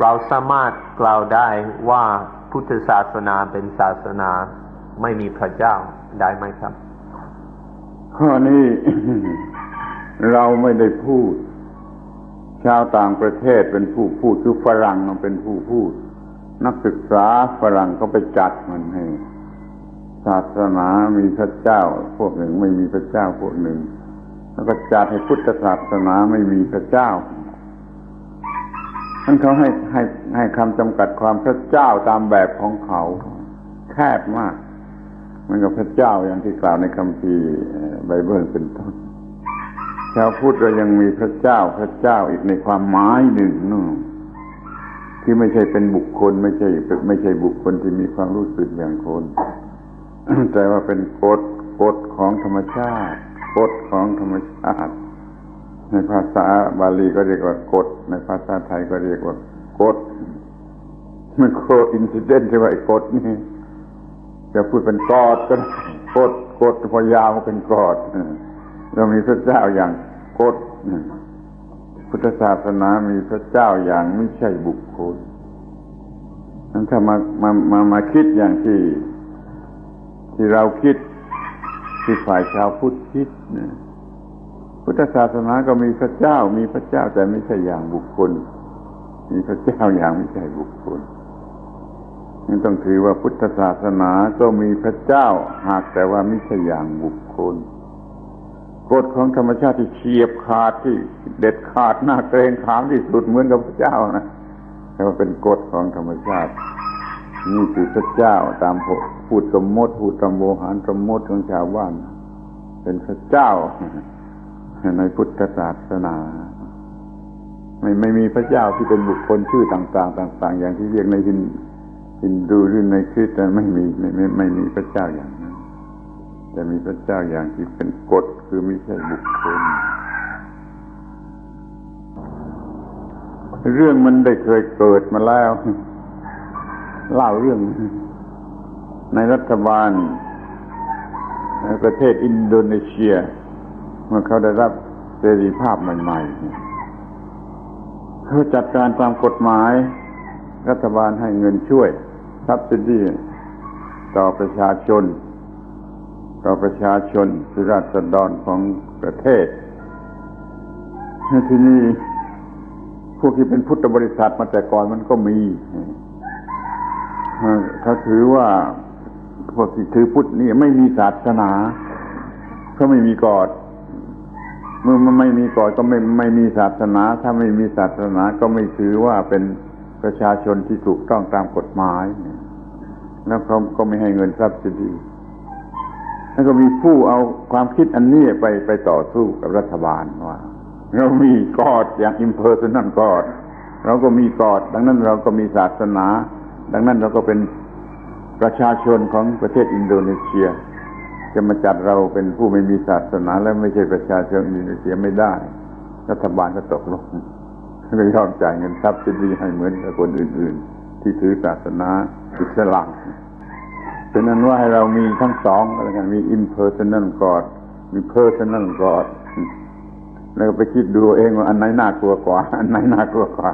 เราสามารถกล่าวได้ว่าพุทธศาสนาเป็นศาสนาไม่มีพระเจ้าได้ไหมครับ ข้อนี้เราไม่ได้พูด ชาวต่างประเทศเป็นผู้พูดคือฝรั่งมันเป็นผู้พูด นักศึกษาฝรั่งก็ไปจัดมันให้ศาสนามีพระเจ้า พวกหนึ่งไม่มีพระเจ้าพวกหนึ่ง แล้วก็จัดให้พุทธศาสนาไม่มีพระเจ้า ท่านเขาให้ให้ให้คำจำกัดความพระเจ้าตามแบบของเขา แคบมาก มันกับพระเจ้าอย่างที่กล่าวในคัมภีร์ไบเบิลเป็นต้นชาวพุทธเรายังมีพระเจ้าพระเจ้าอีกในความหมายหนึ่งนู่นที่ไม่ใช่เป็นบุคคล ไม่ใช่ไม่ใช่บุคคลที่มีความรู้สึกอย่างคนแต่ว่าเป็นกฎกฎของธรรมชาติกฎของธรรมชาติ ในภาษาบาลีก็เรียกว่ากฎในภาษาไทยก็เรียกว่ากฎมันโคอินซิเดนต์ใช่ไหมไอ้กฎนี่จะพูดเป็นกอดก็ได้กฎกฎพอยาวมาเป็นกอดเรามีพระเจ้าอย่างกฎพุทธศาสนามีพระเจ้าอย่างไม่ใช่บุคคลนั้นถ้ามามามามาคิดอย่างที่ ที่เราคิดที่ฝ่ายชาวพุทธคิดนะ พุทธศาสนาก็มีพระเจ้า มีพระเจ้าแต่ไม่ใช่อย่างบุคคล มีพระเจ้าอย่างไม่ใช่บุคคลนี่ต้องถือว่าพุทธศาสนาก็มีพระเจ้าหากแต่ว่าไม่ใช่อย่างบุคคลกฎของธรรมชาติที่เฉียบขาดที่เด็ดขาดหน้าเกรงขามที่สุดเหมือนกับพระเจ้านะแต่ว่าเป็นกฎของธรรมชาตินี่คือพระเจ้าตามพูดสมมติพูดตามโมหารสมมติของชาวบ้าน เป็นพระเจ้า ในพุทธศาสนา ไม่ไม่มีพระเจ้าที่เป็นบุคคลชื่อต่าง ๆ ต่าง ๆ อย่างที่เรียกในฮินฮินดูหรือในคริสต์ไม่มีไม่ไม่ไม่มีพระเจ้าอย่างนั้นแต่มีพระเจ้าอย่างที่เป็นกฎคือไม่ใช่บุคคลเรื่องมันได้เคยเกิดมาแล้วเล่าเรื่อง ในรัฐบาลในประเทศอินโดนีเซีย เมื่อเขาได้รับเสรีภาพใหม่ๆเขาจัดการตามกฎหมาย รัฐบาลให้เงินช่วยซับซิดีต่อประชาชน ต่อประชาชนคือราษฎรของประเทศที่นี่พวกที่เป็นพุทธบริษัทมาแต่ก่อนมันก็มีเขาถือว่าพวกที่ถือพุทธนี่ไม่มีศาสนาเขาไม่มีกอด มื่อมันไม่มีกอดก็ไม่ไม่มีศาสนา ถ้าไม่มีศาสนาก็ไม่ถือว่าเป็นประชาชนที่ถูกต้องตามกฎหมาย แล้วเขาก็ไม่ให้เงินทรัพย์สิดีแล้วก็มีผู้เอาความคิดอันนี้ไปไปต่อสู้กับรัฐบาลว่า เรามีกอดอย่างอิมเพอร์ซันกอดเราก็มีกอด ดังนั้นเราก็มีศาสนา ดังนั้นเราก็เป็นประชาชนของประเทศอินโดนีเซีย จะมาจัดเราเป็นผู้ไม่มีศาสนา และไม่ใช่ประชาชนอินโดนีเซียไม่ได้ รัฐบาลก็ตกลงก็ยอมจ่ายเงินทรัพย์สินให้เหมือนกับคนอื่น ๆ ที่ถือศาสนาอิสลามเป็นนั้นว่าให้เรามีทั้งสองอะไรกันมี impersonal God มี personal God แล้วก็ไปคิดดูเองว่าอันไหนน่ากลัวกว่า อันไหนน่ากลัวกว่า